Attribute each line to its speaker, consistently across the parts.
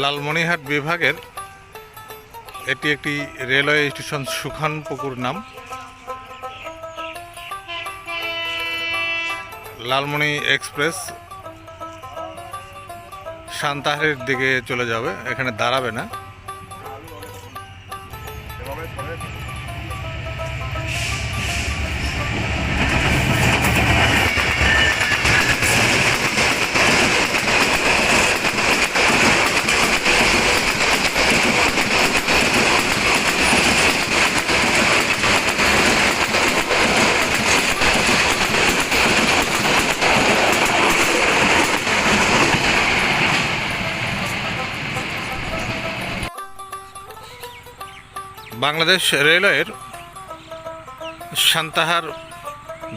Speaker 1: লালমনিরহাট বিভাগের এটি একটি রেলওয়ে স্টেশন সুখানপুকুর নাম। লালমনি এক্সপ্রেস সান্তাহারের দিকে চলে যাবে, এখানে দাঁড়াবে না। বাংলাদেশ রেলওয়ের সান্তাহার,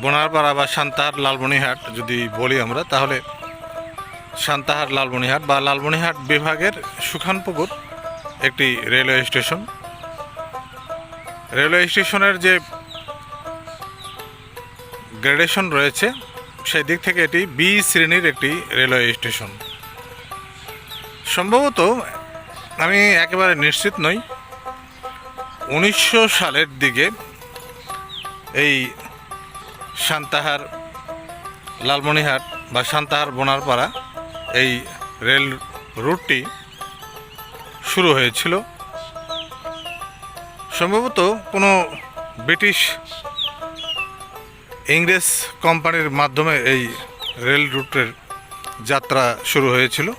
Speaker 1: বোনারপাড়া বা সান্তাহার লালমনিহাট যদি বলি আমরা, তাহলে সান্তাহার লালমনিহাট বা লালমনিহাট বিভাগের সুখানপুকুর একটি রেলওয়ে স্টেশন। রেলওয়ে স্টেশনের যে গ্রেডেশন রয়েছে, সেই দিক থেকে এটি বি শ্রেণির একটি রেলওয়ে স্টেশন। সম্ভবত আমি একেবারে নিশ্চিত নই উনিশশো সালের দিকে এই সান্তাহার লালমনিহাট বা সান্তাহার বোনারপাড়া এই রেল রুটটি শুরু হয়েছিল। সম্ভবত কোনো ব্রিটিশ ইংরেজ কোম্পানির মাধ্যমে এই রেল রুটের যাত্রা শুরু হয়েছিল।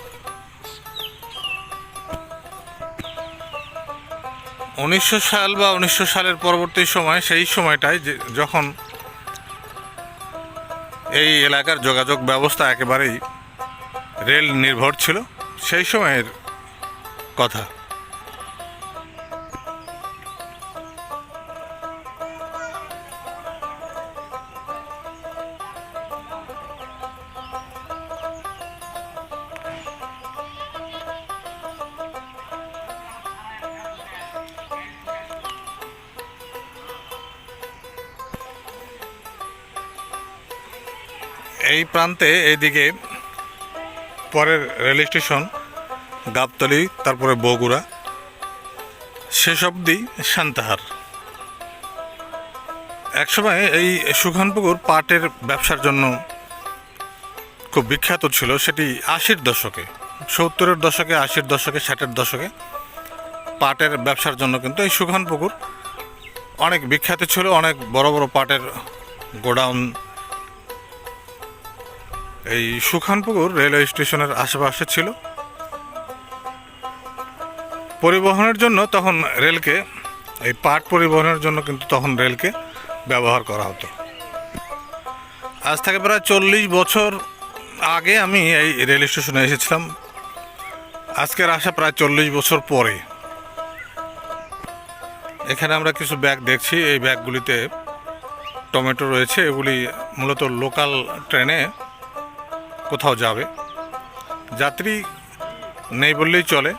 Speaker 1: উনিশশো সাল বা উনিশশো সালের পরবর্তী সময়, সেই সময়টায় যখন এই এলাকার যোগাযোগ ব্যবস্থা একেবারেই রেল নির্ভর ছিল, সেই সময়ের কথা। এই প্রান্তে এইদিকে পরের রেল স্টেশন, গাবতলি, তারপরে বগুড়া, শেষ অবধি সান্তাহার। একসময় এই সুখানপুকুর পাটের ব্যবসার জন্য খুব বিখ্যাত ছিল, সেটি আশির দশকে, সত্তরের দশকে, আশির দশকে, ষাটের দশকে পাটের ব্যবসার জন্য কিন্তু এই সুখানপুকুর অনেক বিখ্যাত ছিল, অনেক বড় বড় পাটের গোডাউন এই সুখানপুকুর রেলওয়ে স্টেশনের আশেপাশে ছিল। পরিবহনের জন্য তখন রেলকে, এই পাট পরিবহনের জন্য কিন্তু তখন রেলকে ব্যবহার করা হতো। আজ থেকে প্রায় চল্লিশ বছর আগে আমি এই রেল স্টেশনে এসেছিলাম। আজকের আসা প্রায় চল্লিশ বছর পরে। এখানে আমরা কিছু ব্যাগ দেখছি, এই ব্যাগগুলিতে টমেটো রয়েছে, এগুলি মূলত লোকাল ট্রেনে কোথাও যাবে। যাত্রী নেই বললেই চলে।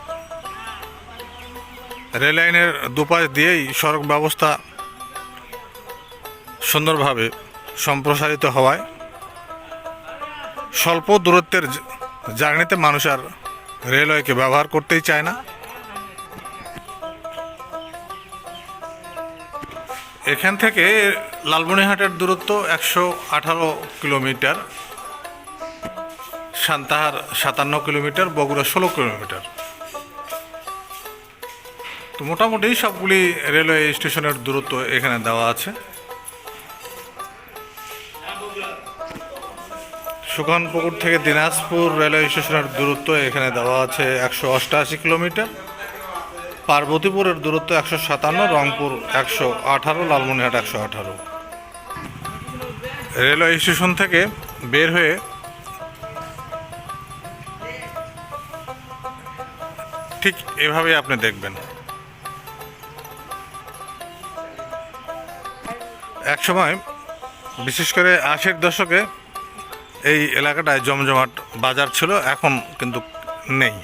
Speaker 1: রেল লাইনের দুপাশ দিয়েই সড়ক ব্যবস্থা সুন্দরভাবে সম্প্রসারিত হওয়ায় স্বল্প দূরত্বের জার্নিতে মানুষ আর রেলওয়েকে ব্যবহার করতেই চায় না। এখান থেকে লালমনিহাটের দূরত্ব একশো আঠারো কিলোমিটার। সান্তাহার সাতান্ন কিলোমিটার, বগুড়া ষোলো কিলোমিটার। তো মোটামুটি সবগুলি রেলওয়ে স্টেশনের দূরত্ব এখানে দেওয়া আছে। সুখানপুকুর থেকে দিনাজপুর রেলওয়ে স্টেশনের দূরত্ব এখানে দেওয়া আছে একশো অষ্টআশি কিলোমিটার। পার্বতীপুরের দূরত্ব একশো সাতান্ন, রংপুর একশো আঠারো লালমনিহাট একশো আঠারো। রেলওয়ে স্টেশন থেকে বের হয়ে ঠিক এভাবেই আপনি দেখবেন। এক সময় বিশেষ করে আশির দশকে এই এলাকাটায় জমজমাট বাজার ছিল, এখন কিন্তু নেই।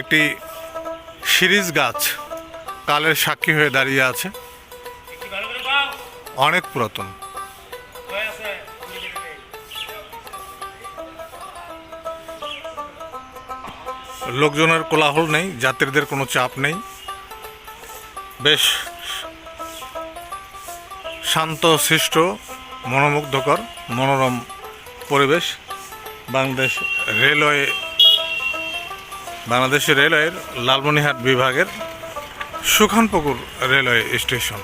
Speaker 1: একটি সিরিজ গাছ কালের সাক্ষী হয়ে দাঁড়িয়ে আছে। অনেক পুরাতন। লোকজনের কোলাহল নেই, যাত্রীদের কোনো চাপ নেই। বেশ শান্ত, সৃষ্ট, মনোমুগ্ধকর, মনোরম পরিবেশ বাংলাদেশ রেলওয়ে, বাংলাদেশ রেলওয়ের লালমনিহাট বিভাগের সুখানপুকুর রেলওয়ে স্টেশন।